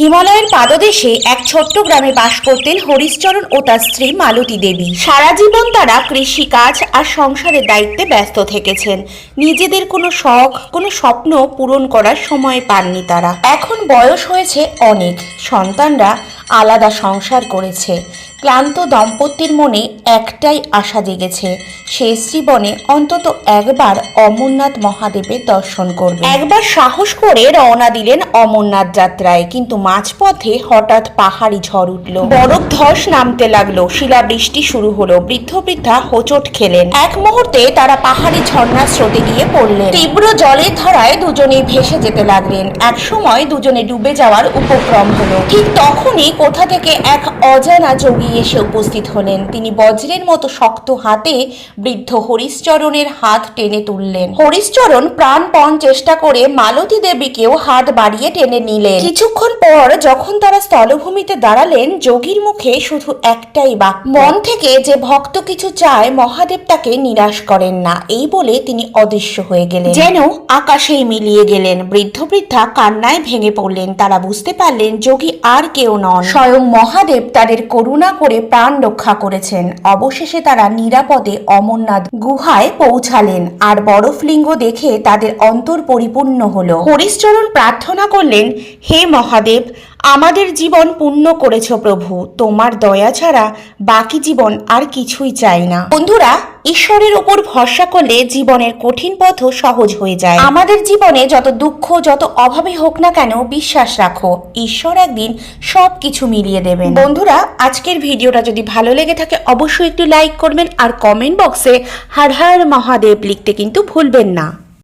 হিমালয়ের পাদদেশে এক ছোট্ট গ্রামে বাস করতেন হরিশ্চরণ ও তার স্ত্রী মালতী দেবী। সারা জীবন তারা কৃষিকাজ আর সংসারের দায়িত্বে ব্যস্ত থেকেছেন। নিজেদের কোনো শখ, কোনো স্বপ্ন পূরণ করার সময় পাননি তারা। এখন বয়স হয়েছে অনেক। সন্তানরা আলাদা সংসার করেছে। ক্লান্ত দম্পতির মনে একটাই আশা জেগেছে শেষ জীবনে অন্তত একবার অমরনাথ মহাদেবের দর্শন করবে। একবার সাহস করে রওনা দিলেন অমরনাথ যাত্রায়, কিন্তু মাঝপথে হঠাৎ পাহাড়ি ঝড় উঠল। বরফ ধস নামতে লাগল, শিলাবৃষ্টি শুরু হলো, বৃদ্ধ বৃদ্ধা হোঁচট খেলেন। এক মুহূর্তে তারা পাহাড়ি ঝর্ণার স্রোতে গিয়ে পড়লেন। তীব্র জলের ধারায় দুজনেই ভেসে যেতে লাগলেন। এক সময় দুজনে ডুবে যাওয়ার উপক্রম হলো। ঠিক তখনই কোথা থেকে এক অজানা যোগী এসে উপস্থিত হলেন। তিনি বজ্রের মতো শক্ত হাতে বৃদ্ধ হরিশ্চরণের হাত টেনে তুললেন। হরিশ্চরণ প্রাণপণ চেষ্টা করে মালতী দেবীকেও হাত বাড়িয়ে টেনে নিলেন। কিছুক্ষণ পর যখন তারা স্থলভূমিতে দাঁড়ালেন, যোগীর মুখে শুধু একটাই বাক্য, মন থেকে যে ভক্ত কিছু চায়, মহাদেব তাকে নিরাশ করেন না। এই বলে তিনি অদৃশ্য হয়ে গেলেন। যেন আকাশেই মিলিয়ে গেলেন। বৃদ্ধ বৃদ্ধা কান্নায় ভেঙে পড়লেন। তারা বুঝতে পারলেন, যোগী আর কেউ নন। স্বয়ং মহাদেব তাদের করুণা করে প্রাণ রক্ষা করেছেন। অবশেষে তারা নিরাপদে অমরনাথ গুহায় পৌঁছালেন আর বরফলিঙ্গ দেখে তাদের অন্তর পরিপূর্ণ হল। হরিশ্চরণ প্রার্থনা করলেন, হে মহাদেব আমাদের জীবন পূর্ণ করেছ প্রভু। তোমার দয়া ছাড়া বাকি জীবন আর কিছুই চাই না। বন্ধুরা, ঈশ্বরের ওপর ভরসা করলে জীবনের কঠিন পথও সহজ হয়ে যায়। আমাদের জীবনে যত দুঃখ, যত অভাবে হোক না কেন, বিশ্বাস রাখো, ঈশ্বর একদিন সব কিছু মিলিয়ে দেবেন। বন্ধুরা, আজকের ভিডিওটা যদি ভালো লেগে থাকে, অবশ্যই একটু লাইক করবেন আর কমেন্ট বক্সে হর হর মহাদেব লিখতে কিন্তু ভুলবেন না।